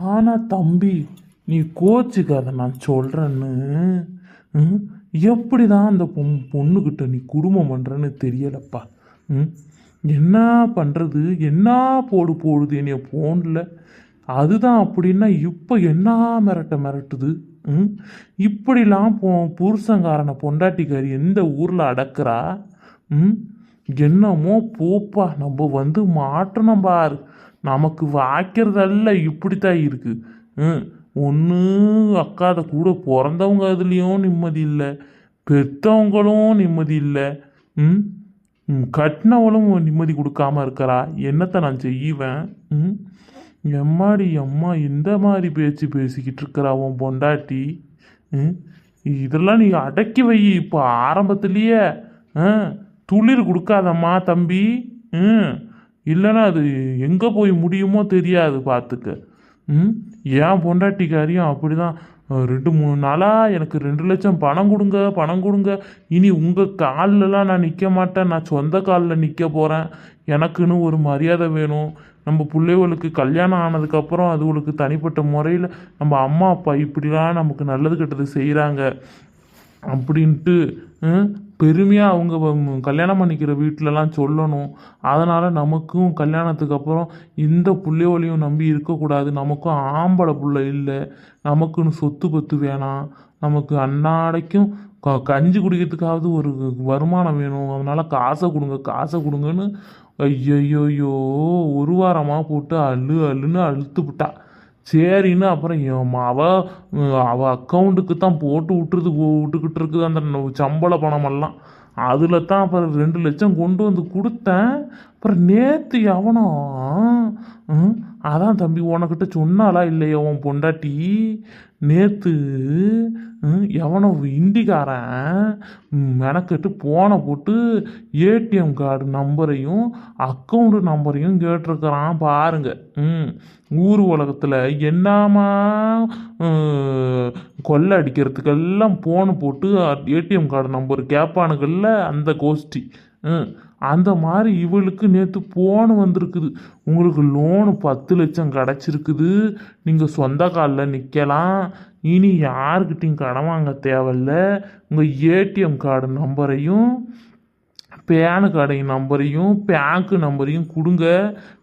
ஆனால் தம்பி நீ கோச்சுக்காத நான் சொல்கிறேன்னு ம், எப்படிதான் அந்த பொம் பொண்ணுக்கிட்ட நீ குடும்பம் பண்ணுறன்னு தெரியலப்பா. ம்? என்ன பண்ணுறது என்ன போடு போடுது என்னைய ஃபோனில் அதுதான் அப்படின்னா இப்போ என்ன மிரட்ட மிரட்டுது? ம்? இப்படிலாம் போ புருஷங்காரனை பொண்டாட்டிக்காரி எந்த ஊரில் அடக்குறா? ம்? என்னமோ போப்பா நம்ம வந்து மாட்டணும் பாரு. நமக்கு வாய்க்கிறதல்ல இப்படித்தான் இருக்கு. ம் ஒன்று அக்காத கூட பிறந்தவங்க அதுலேயும் நிம்மதி இல்லை பெற்றவங்களும் நிம்மதி இல்லை. ம் ம், கட்டினவளும் நிம்மதி கொடுக்காம இருக்கிறா. என்னத்தை நான் செய்வேன்? ம் எம்மாடி அம்மா இந்த மாதிரி பேச்சு பேசிக்கிட்டு இருக்கிறா உன் பொண்டாட்டி? ம் இதெல்லாம் நீ அடக்கி வை இப்போ ஆரம்பத்துலேயே. ஆ துளிர் கொடுக்காதம்மா தம்பி. ம். இல்லைன்னா அது எங்கே போய் முடியுமோ தெரியாது பார்த்துக்க ம். ஏன் பொண்டாட்டிக்காரியும் அப்படிதான். தான் ரெண்டு மூணு நாளாக எனக்கு ரெண்டு லட்சம் பணம் கொடுங்க பணம் கொடுங்க. இனி உங்கள் கால்லலாம் நான் நிற்க மாட்டேன். நான் சொந்த காலில் நிற்க போகிறேன் எனக்குன்னு ஒரு மரியாதை வேணும். நம்ம பிள்ளைகளுக்கு கல்யாணம் ஆனதுக்கப்புறம் அதுகளுக்கு தனிப்பட்ட முறையில் நம்ம அம்மா அப்பா இப்படிலாம் நமக்கு நல்லது கெட்டது செய்கிறாங்க அப்படின்ட்டு பெருமையாக அவங்க கல்யாணம் பண்ணிக்கிற வீட்டிலலாம் சொல்லணும். அதனால் நமக்கும் கல்யாணத்துக்கு அப்புறம் இந்த பிள்ளையோலையும் நம்பி இருக்கக்கூடாது. நமக்கும் ஆம்பளை பிள்ளை இல்லை. நமக்குன்னு சொத்து பத்து வேணாம். நமக்கு அன்னாடைக்கும் க கஞ்சி குடிக்கிறதுக்காவது ஒரு வருமானம் வேணும். அதனால் காசை கொடுங்க காசை கொடுங்கன்னு ஐயையோயோ ஒரு வாரமாக போட்டு அழு அள்ளுன்னு அழுத்து விட்டா சரின்னு அப்புறம் என் அவ அவள் அக்கௌண்ட்டுக்கு தான் போட்டு விட்டுறது விட்டுக்கிட்டு இருக்குது அந்த சம்பள பணமெல்லாம் அதில் தான் அப்புறம் ரெண்டு லட்சம் கொண்டு வந்து கொடுத்தேன். அப்புறம் நேற்று எவனோ அதான் தம்பி உனக்கிட்ட சொன்னாலா இல்லையா உன் பொண்டாட்டி? நேற்று எவனோ இண்டிகாரன் மெனக்கெட்டு போனை போட்டு ஏடிஎம் கார்டு நம்பரையும் அக்கௌண்ட் நம்பரையும் கேட்டிருக்கிறான் பாருங்க. ம் ஊர் உலகத்தில் என்னமா கொள்ளை அடிக்கிறதுக்கெல்லாம் போனை போட்டு ஏடிஎம் கார்டு நம்பர் கேட்பானுங்கள்ல அந்த கோஷ்டி. ம் அந்த மாதிரி இவளுக்கு நேற்று போன் வந்திருக்குது. உங்களுக்கு லோனு பத்து லட்சம் கிடச்சிருக்குது. நீங்கள் சொந்த காலில் நிற்கலாம் இனி யாருக்கிட்டையும் கடன் வாங்க தேவையில்ல. உங்கள் ஏடிஎம் கார்டு நம்பரையும் பேனு கார்டையும் நம்பரையும் பேங்க்கு நம்பரையும் கொடுங்க.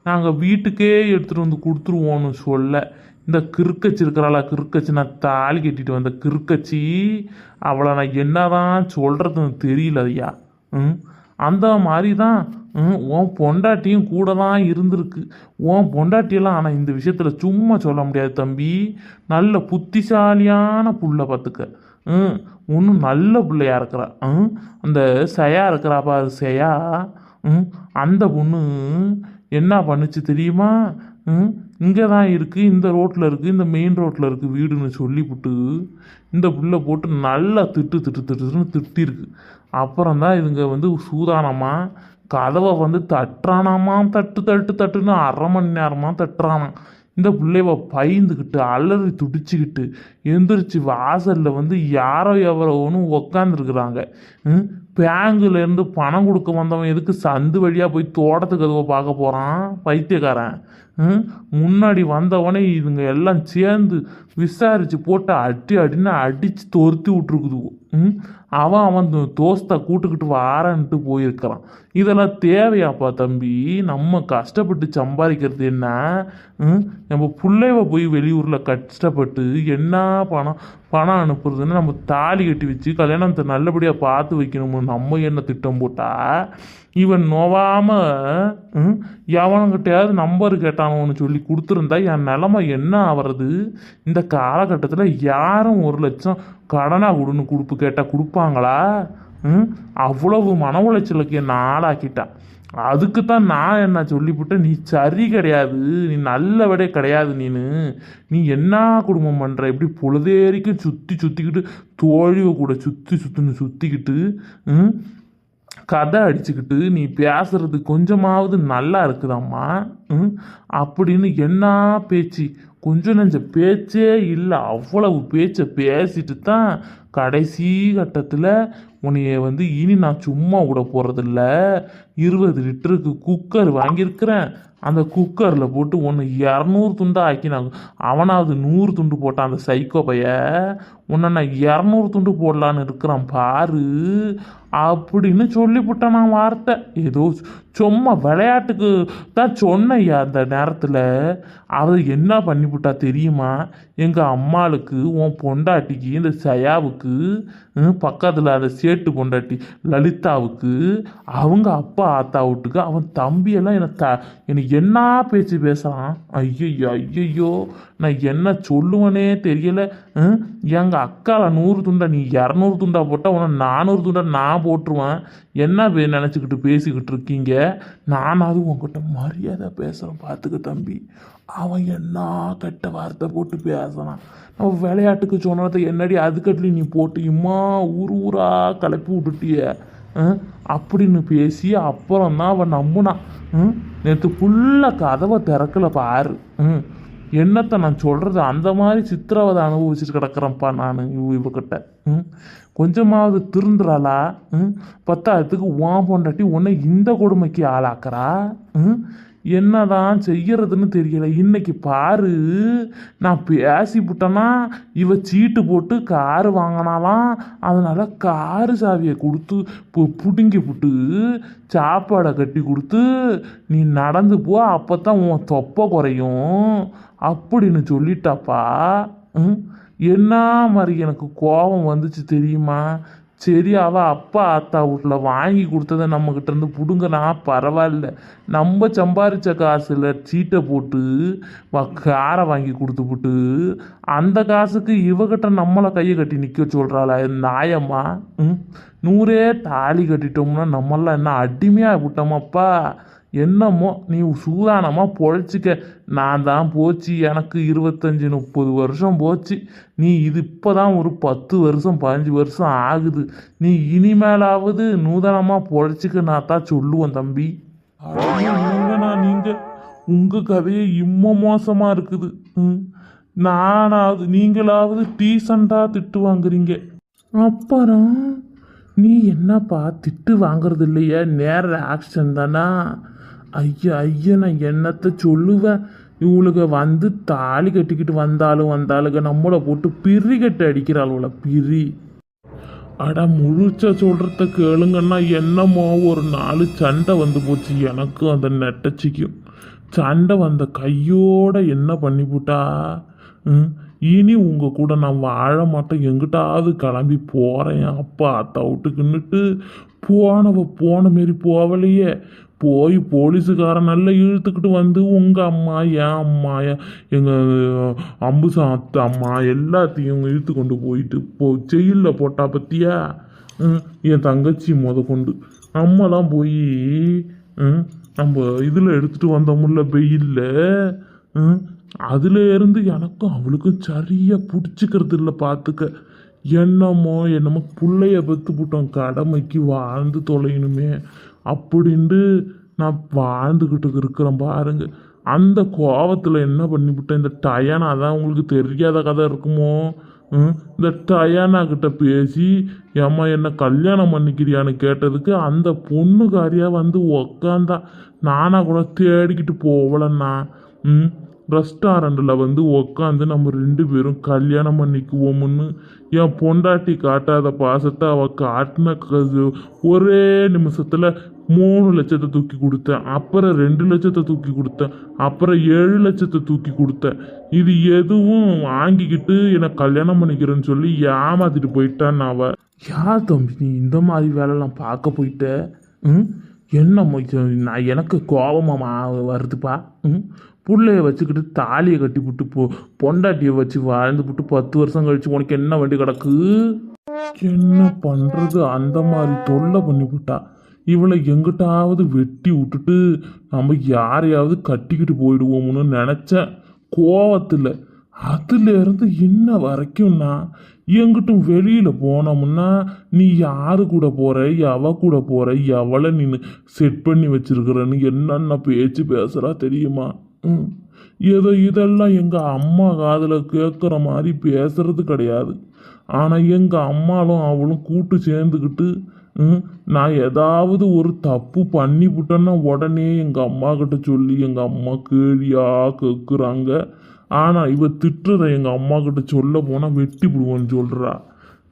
நாங்கள் வீட்டுக்கே எடுத்துகிட்டு வந்து கொடுத்துருவோன்னு சொல்ல. இந்த கிறுக்கச்சி இருக்கிறாளா கிறுக்கச்சி? நான் தாலி கட்டிட்டு வந்த கிறுக்கச்சி. அவளை நான் என்னதான் சொல்கிறதுன்னு தெரியல ஐயா ம்? அந்த மாதிரி தான் உன் பொண்டாட்டியும் கூட தான் இருந்திருக்கு. உன் பொண்டாட்டியெல்லாம் ஆனால் இந்த விஷயத்தில் சும்மா சொல்ல முடியாது தம்பி. நல்ல புத்திசாலியான புள்ள பார்த்துக்க ம் ஒன்றும் நல்ல பிள்ளையா இருக்கிறா. ம் அந்த செயா இருக்கிறா பாரு செயா. ம் அந்த பொண்ணு என்ன பண்ணுச்சு தெரியுமா? ம் இங்கே தான் இருக்குது இந்த ரோட்டில் இருக்குது இந்த மெயின் ரோட்டில் இருக்குது வீடுன்னு சொல்லிவிட்டு இந்த புள்ள போட்டு நல்லா திட்டு திட்டு திட்டுன்னு திட்டிருக்கு. அப்புறம் தான் இதுங்க வந்து சூதானமாக கதவை வந்து தட்டுறானாமா தட்டு தட்டு தட்டுன்னு அரை மணி நேரமாக தட்டுறானான் இந்த பிள்ளைவ பயந்துக்கிட்டு அலறி துடிச்சுக்கிட்டு எந்திரிச்சு வாசலில் வந்து யாரோ எவரோன்னு உக்காந்துருக்குறாங்க. பேங்குலேருந்து பணம் கொடுக்க வந்தவன் எதுக்கு சந்து வழியாக போய் தோட்டத்துக்கு எதுவோ பார்க்க போகிறான் பைத்தியக்காரன். ம், முன்னாடி வந்தவனே இதுங்க எல்லாம் சேர்ந்து விசாரித்து போட்டு அடி அடின்னு அடித்து தொருத்தி விட்ருக்குது ம்? அவன் அவன் தோஸ்தை கூட்டுக்கிட்டு வாரன்ட்டு போயிருக்கிறான். இதெல்லாம் தேவையாப்பா தம்பி? நம்ம கஷ்டப்பட்டு சம்பாதிக்கிறது என்ன? ம், நம்ம பிள்ளைவ போய் வெளியூரில் கஷ்டப்பட்டு என்ன பணம் பணம் அனுப்புறதுன்னு நம்ம தாலி கட்டி வச்சு கல்யாணத்தை நல்லபடியாக பார்த்து வைக்கணும்னு நம்ம என்ன திட்டம் போட்டால் இவன் நோவாம ம், நம்பர் கேட்டானோன்னு சொல்லி கொடுத்துருந்தா என் நிலமை என்ன ஆகிறது இந்த காலகட்டத்தில் யாரும் ஒரு லட்சம் கடனாக கொடுன்னு கொடுப்பு கேட்டால் கொடுப்பாங்களா? ம் அவ்வளவு மன உளைச்சலுக்கு என்னை ஆளாக்கிட்டான் அதுக்கு தான் நான் என்ன சொல்லிவிட்டேன் நீ சரி கிடையாது நீ நல்லவடே கிடையாது நீனு. நீ என்ன குடும்பம் பண்ணுற இப்படி பொழுதேரிக்கும் சுற்றி சுற்றிக்கிட்டு தோழிவை கூட சுற்றி சுற்றுன்னு சுற்றிக்கிட்டு ம் கதை அடிச்சுக்கிட்டு நீ பேசுறது கொஞ்சமாவது நல்லா இருக்குதாம்மா ம் அப்படின்னு என்ன பேச்சு? கொஞ்சம் நெஞ்ச பேச்சே இல்லை அவ்வளவு பேச்சை பேசிட்டு தான் கடைசி கட்டத்தில் உன்னைய வந்து இனி நான் சும்மா விட போகிறதில்ல இருபது லிட்டருக்கு குக்கர் வாங்கியிருக்கிறேன். அந்த குக்கரில் போட்டு ஒன்று இரநூறு துண்டாக ஆக்கினாங்க. அவனாவது நூறு துண்டு போட்டான் அந்த சைக்கோ பைய. உன்னை நான் இரநூறு துண்டு போடலான்னு இருக்கிறான் பாரு. அப்படின்னு சொல்லிவிட்டேன் நான் வார்த்தை. ஏதோ சும்மா விளையாட்டுக்கு தான் சொன்னையா அந்த நேரத்தில். அதை என்ன பண்ணிவிட்டா தெரியுமா? எங்கள் அம்மாளுக்கு உன் பொண்டாட்டிக்கு இந்த சயாவுக்கு பக்கத்தில் அந்த சேட்டு பொண்டாட்டி லலிதாவுக்கு அவங்க அப்பா ஆத்தா வீட்டுக்கு அவன் தம்பியெல்லாம் என்னை த என்னை என்ன பேச்சு பேசுகிறான் ஐயோ ஐயையோ நான் என்ன சொல்லுவனே தெரியலை. எங்கள் அக்காவில் நூறு துண்டா நீ இரநூறு துண்டா போட்டால் உன நானூறு துண்டா நான் போட்டுருவேன். என்ன வே- நினச்சிக்கிட்டு பேசிக்கிட்டு இருக்கீங்க? நானாவது உங்ககிட்ட மரியாதை பேசுகிறேன் பார்த்துக்க தம்பி. அவன் என்ன கெட்ட வார்த்தை போட்டு பேசினான் நம்ம விளையாட்டுக்கு சொன்னதை என்னடி? அதுக்கட்லி நீ போட்டு இம்மா ஊர் ஊரா கிளப்பி விட்டுட்டிய. அப்படின்னு பேசி அப்புறம் தான் அவன் நம்புனான் நேற்று ஃபுல்லாக கதவை திறக்கல பாரு. ம்? என்னத்தை நான் சொல்கிறது அந்த மாதிரி சித்திரவதை அனுபவிச்சுட்டு கிடக்குறேன்ப்பா நான் இவ இவகிட்ட. ம்? கொஞ்சமாவது திருந்துறாளா? ம்? பத்தாயிரத்துக்கு உன் பொண்டாட்டி உன்னை இந்த கொடுமைக்கு ஆளாக்குறா? ம்? என்னதான் செய்யறதுன்னு தெரியல. இன்னைக்கு பாரு நான் பேசி விட்டேன்னா இவ சீட்டு போட்டு காரு வாங்கினாலாம் அதனால காரு சாவியை கொடுத்து பு- புடுங்கி விட்டு சாப்பாடை கட்டி கொடுத்து நீ நடந்து போ அப்போ தான் உன் தொப்பை குறையும். அப்படின்னு சொல்லிட்டாப்பா. ம்? என்ன மாதிரி எனக்கு கோபம் வந்துச்சு தெரியுமா? சரி அவள் அப்பா அத்தா வீட்டில் வாங்கி கொடுத்ததை நம்மக்கிட்ட இருந்து பிடுங்கனா பரவாயில்ல. நம்ம சம்பாரித்த காசில் சீட்டை போட்டு காரை வாங்கி கொடுத்துப்புட்டு அந்த காசுக்கு இவகிட்ட நம்மளை கையை கட்டி நிற்க சொல்கிறாளா நாயம்மா? ம்? நூறே தாலி கட்டிட்டோம்னா நம்மளாம் என்ன அடிமையாக விட்டோமாப்பா? என்னமோ நீ சூதானமாக பொழைச்சிக்க. நான் தான் போச்சு எனக்கு இருபத்தஞ்சி முப்பது வருஷம் போச்சு. நீ இது இப்போ தான் ஒரு பத்து வருஷம் பதினஞ்சு வருஷம் ஆகுது. நீ இனிமேலாவது நூதனமாக பொழைச்சிக்க நான் தான் சொல்லுவேன் தம்பி. நீங்கண்ணா நீங்கள் உங்கள் கதையே இம்ம மோசமாக இருக்குது. ம்? நானாவது நீங்களாவது டீசண்டாக திட்டு வாங்குறீங்க. அப்புறம் நீ என்னப்பா திட்டு வாங்குறது இல்லையே நேர ஆக்ஷன் தானா? ஐயா ஐயா நான் என்னத்தை சொல்லுவேன்? இவளுக வந்து தாலி கட்டிக்கிட்டு வந்தாலும் வந்தாளுங்க நம்மளை போட்டு பிரி கட்டி அடிக்கிறாளுவல பிரி. அட முழுச்ச சொல்கிறத கேளுங்கன்னா என்னமோ ஒரு நாலு சண்டை வந்து போச்சு. எனக்கும் அந்த நெட்டச்சிக்கும். சண்டை வந்த கையோட என்ன பண்ணிவிட்டா ம், இனி உங்கள் கூட நான் வாழ மாட்டேன். எங்கிட்டாவது கிளம்பி போகிறேன் அப்பா அத்தா போனவ போன மாரி போகலையே போய் போலீஸுக்காரன் நல்லா இழுத்துக்கிட்டு வந்து உங்கள் அம்மா என் அம்மா எங்கள் அம்புசா அத்தை அம்மா எல்லாத்தையும் இழுத்து கொண்டு போயிட்டு போ ஜெயிலில் போட்டா பற்றியா என் தங்கச்சி முத கொண்டு. அம்மாலாம் போய் நம்ம இதில் எடுத்துகிட்டு வந்தோம்ல வெயிலில் அதுல இருந்து எனக்கும் அவளுக்கும் சரியாக பிடிச்சிக்கிறது இல்லை பார்த்துக்க என்னமோ என்னமோ பிள்ளைய பெற்று போட்டோம் கடமைக்கு வாழ்ந்து தொலையணுமே அப்படின்ட்டு நான் வாழ்ந்துக்கிட்டு இருக்கிறேன் பாருங்க. அந்த கோவத்தில் என்ன பண்ணிவிட்டேன்? இந்த டயானா தான் உங்களுக்கு தெரியாத கதை இருக்குமோ? இந்த டயானா கிட்ட பேசி ஏம்மா என்ன கல்யாணம் பண்ணிக்கிறியான்னு கேட்டதுக்கு அந்த பொண்ணுக்காரியாக வந்து உக்காந்தா. நானா கூட தேடிக்கிட்டு போகலண்ணா ம்? ரெஸ்டாரண்ட்டில் வந்து உக்காந்து நம்ம ரெண்டு பேரும் கல்யாணம் பண்ணிக்குவோம்னு என் பொண்டாட்டி காட்டாத பாசத்தை அவள் காட்டின க- ஒரே நிமிஷத்தில் மூணு லட்சத்தை தூக்கி கொடுத்தேன் அப்புறம் ரெண்டு லட்சத்தை தூக்கி கொடுத்தேன் அப்புறம் ஏழு லட்சத்தை தூக்கி கொடுத்தேன். இது எதுவும் வாங்கிக்கிட்டு என்னை கல்யாணம் பண்ணிக்கிறேன்னு சொல்லி ஏமாத்திட்டு போயிட்டான் அவ. யார் தம்பி நீ இந்த மாதிரி வேலைலாம் பார்க்க போயிட்ட? ம்? என்ன நான் எனக்கு கோபமாக வருதுப்பா. ம்? புள்ளைய வச்சுக்கிட்டு தாலியை கட்டி விட்டு போ பொண்டாட்டியை வச்சு வாழ்ந்து விட்டு பத்து வருஷம் கழிச்சு உனக்கு என்ன வண்டி கிடக்கு? என்ன பண்ணுறது அந்த மாதிரி தொல்லை பண்ணிவிட்டா இவளை எங்கிட்டாவது வெட்டி விட்டுட்டு நம்ம யாரையாவது கட்டிக்கிட்டு போயிடுவோம்னு நினச்சேன். கோவத்தில். அதுலேருந்து இருந்து வரைக்கும்னா எங்கிட்டும் வெளியில் போனோம்னா நீ யாரு கூட போகிற எவ கூட போகிற எவளை நீ செட் பண்ணி வச்சுருக்கிறன்னு என்னென்ன பேச்சு பேசுகிறா தெரியுமா? ம் ஏதோ இதெல்லாம் எங்கள் அம்மா காதில் கேட்குற மாதிரி பேசுறது கிடையாது. ஆனால் எங்கள் அம்மாலும் அவளும் கூட்டு சேர்ந்துக்கிட்டு ம், நான் ஏதாவது ஒரு தப்பு பண்ணி விட்டேன்னா உடனே எங்கள் அம்மா கிட்ட சொல்லி எங்கள் அம்மா கேலியா கேட்குறாங்க ஆனால் இவ திட்டுறத எங்கள் அம்மா கிட்ட சொல்ல போனால் வெட்டி விடுவோன்னு சொல்கிறா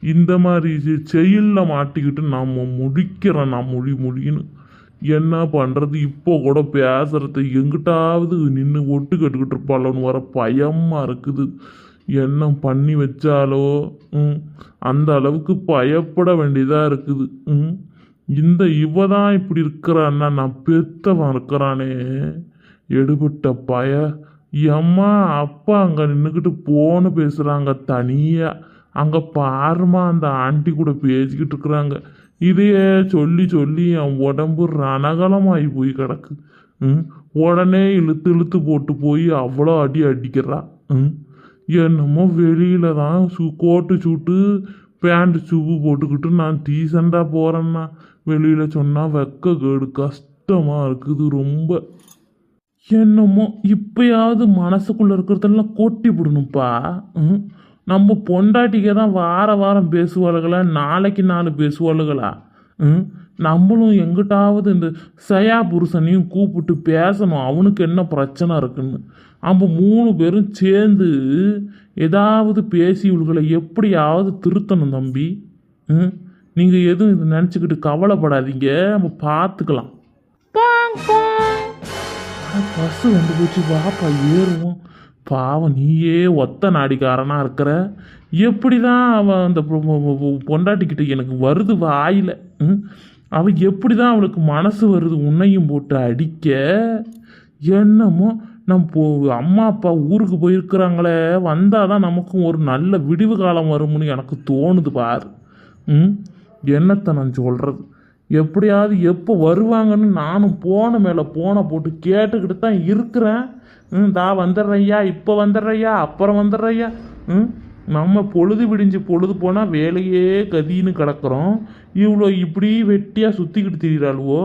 இந்த மாதிரி செயலில் மாட்டிக்கிட்டு நாம் முடிக்கிறேன் நான் மொழி மொழின்னு. என்ன பண்ணுறது இப்போ கூட பேசுகிறத எங்கிட்டாவது நின்று ஒட்டு கட்டுக்கிட்டு இருப்பாளோன்னு வர பயமாக இருக்குது. என்ன பண்ணி வச்சாலோ ம், அந்த அளவுக்கு பயப்பட வேண்டியதாக இருக்குது. ம், இந்த இவ தான் இப்படி இருக்கிறான்னா நான் பெத்தவன் இருக்கிறானே. எடுபட்ட பய எம்மா அப்பா அங்கே நின்றுக்கிட்டு போன்னு பேசுகிறாங்க தனியாக அங்கே பாருமா அந்த ஆண்டி கூட பேசிக்கிட்டு இருக்கிறாங்க. இதையே சொல்லி சொல்லி என் உடம்பு ரணகலமாகி போய் கிடக்கு. ம்? உடனே இழுத்து இழுத்து போட்டு போய் அவ்வளோ அடி அடிக்கிறா. ம்? என்னமோ வெளியில தான் சு கோட்டு சூட்டு பேண்ட் சூப்பு போட்டுக்கிட்டு நான் டீசெண்டாக போகிறேன்னா வெளியில் சொன்னால் வெக்க கேடு கஷ்டமாக இருக்குது ரொம்ப. என்னமோ இப்பயாவது மனசுக்குள்ளே இருக்கிறதெல்லாம் கொட்டி விடணும்ப்பா ம்? நம்ம பொண்டாட்டிக்க தான் வார வாரம் பேசுவாளுகளா? நாளைக்கு நாலு பேசுவாளுகளா? ம்? நம்மளும் எங்கிட்டாவது இந்த சயா புருஷனையும் கூப்பிட்டு பேசணும். அவனுக்கு என்ன பிரச்சனை இருக்குன்னு. நம்ம மூணு பேரும் சேர்ந்து ஏதாவது பேசி இவளுகளை எப்படியாவது திருத்தணும் தம்பி. ம்? நீங்கள் எதுவும் இது நினச்சிக்கிட்டு கவலைப்படாதீங்க. நம்ம பார்த்துக்கலாம். பஸ்ஸு வந்து போச்சு. வாப்பா ஏறுவோம். பாவம் நீயே ஒத்த நாடிக்காரனாக இருக்கிற. எப்படி தான் அவன் அந்த பொண்டாட்டிக்கிட்ட எனக்கு வருது வாயில் அவன் எப்படி தான் அவளுக்கு மனசு வருது உன்னையும் போட்டு அடிக்க? என்னமோ நம்ம போ அம்மா அப்பா ஊருக்கு போயிருக்கிறாங்களே வந்தால் தான் நமக்கும் ஒரு நல்ல விடிவு காலம் வரும்னு எனக்கு தோணுது பாரு ம்? என்னத்தை நான் சொல்கிறது எப்படியாவது எப்போ வருவாங்கன்னு நானும் போன மேலே போனை போட்டு கேட்டுக்கிட்டு தான் இருக்கிறேன். ம் தா வந்துடுறையா இப்போ வந்துடுறையா அப்புறம் வந்துடுறையா ம் நம்ம பொழுது விடிஞ்சு பொழுது போனால் வேலையே கதின்னு கிடக்குறோம். இவ்வளோ இப்படி வெட்டியாக சுற்றிக்கிட்டு திரிகிறாளுவோ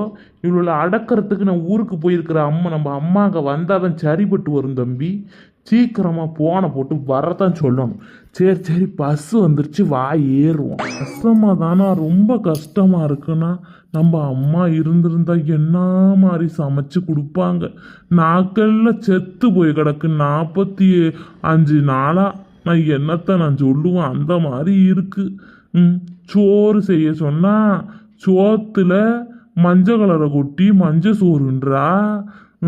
இவ்வளோ அடக்கிறதுக்கு நான் ஊருக்கு போயிருக்கிற அம்மா நம்ம அம்மா அங்கே வந்தால் தான் சரிப்பட்டு வரும் தம்பி. சீக்கிரமாக போனை போட்டு வரதான் சொல்லணும். சரி சரி பஸ்ஸு வந்துருச்சு வா ஏறுவோம். கஷ்டமாக தானா ரொம்ப கஷ்டமாக இருக்குன்னா நம்ம அம்மா இருந்திருந்தா என்ன மாதிரி சமைச்சு கொடுப்பாங்க? நாக்கெல்லாம் செத்து போய் கிடக்கு. நாற்பத்தி அஞ்சு நாளாக நான் என்னத்தை நான் சொல்லுவேன்? அந்த மாதிரி இருக்குது ம் சோறு செய்ய சொன்னால் சோத்தில் மஞ்சள் கலரை கொட்டி மஞ்சள் சோறுன்றா?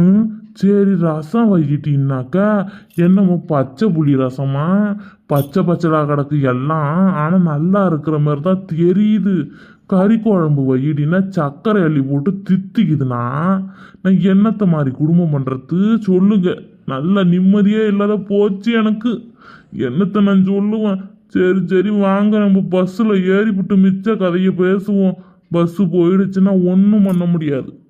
ம் சரி ரசம் வைக்கிட்டீங்கனாக்கா என்னமோ பச்சை புளி ரசமா? பச்சை பச்சைலா கிடக்கு எல்லாம் ஆனால் நல்லா இருக்கிற மாதிரி தான் தெரியுது. கறி குழம்பு வையிடினா சர்க்கரை அள்ளி போட்டு தித்திக்குதுண்ணா. நான் என்னத்தை மாதிரி குடும்பம் பண்ணுறது சொல்லுங்க. நல்ல நிம்மதியே இல்லாத போச்சு எனக்கு. என்னத்தை நான் சொல்லுவேன்? சரி சரி வாங்க. நம்ம பஸ்ஸில் ஏறிவிட்டு மிச்ச கதையை பேசுவோம். பஸ்ஸு போயிடுச்சுன்னா ஒன்றும் பண்ண முடியாது.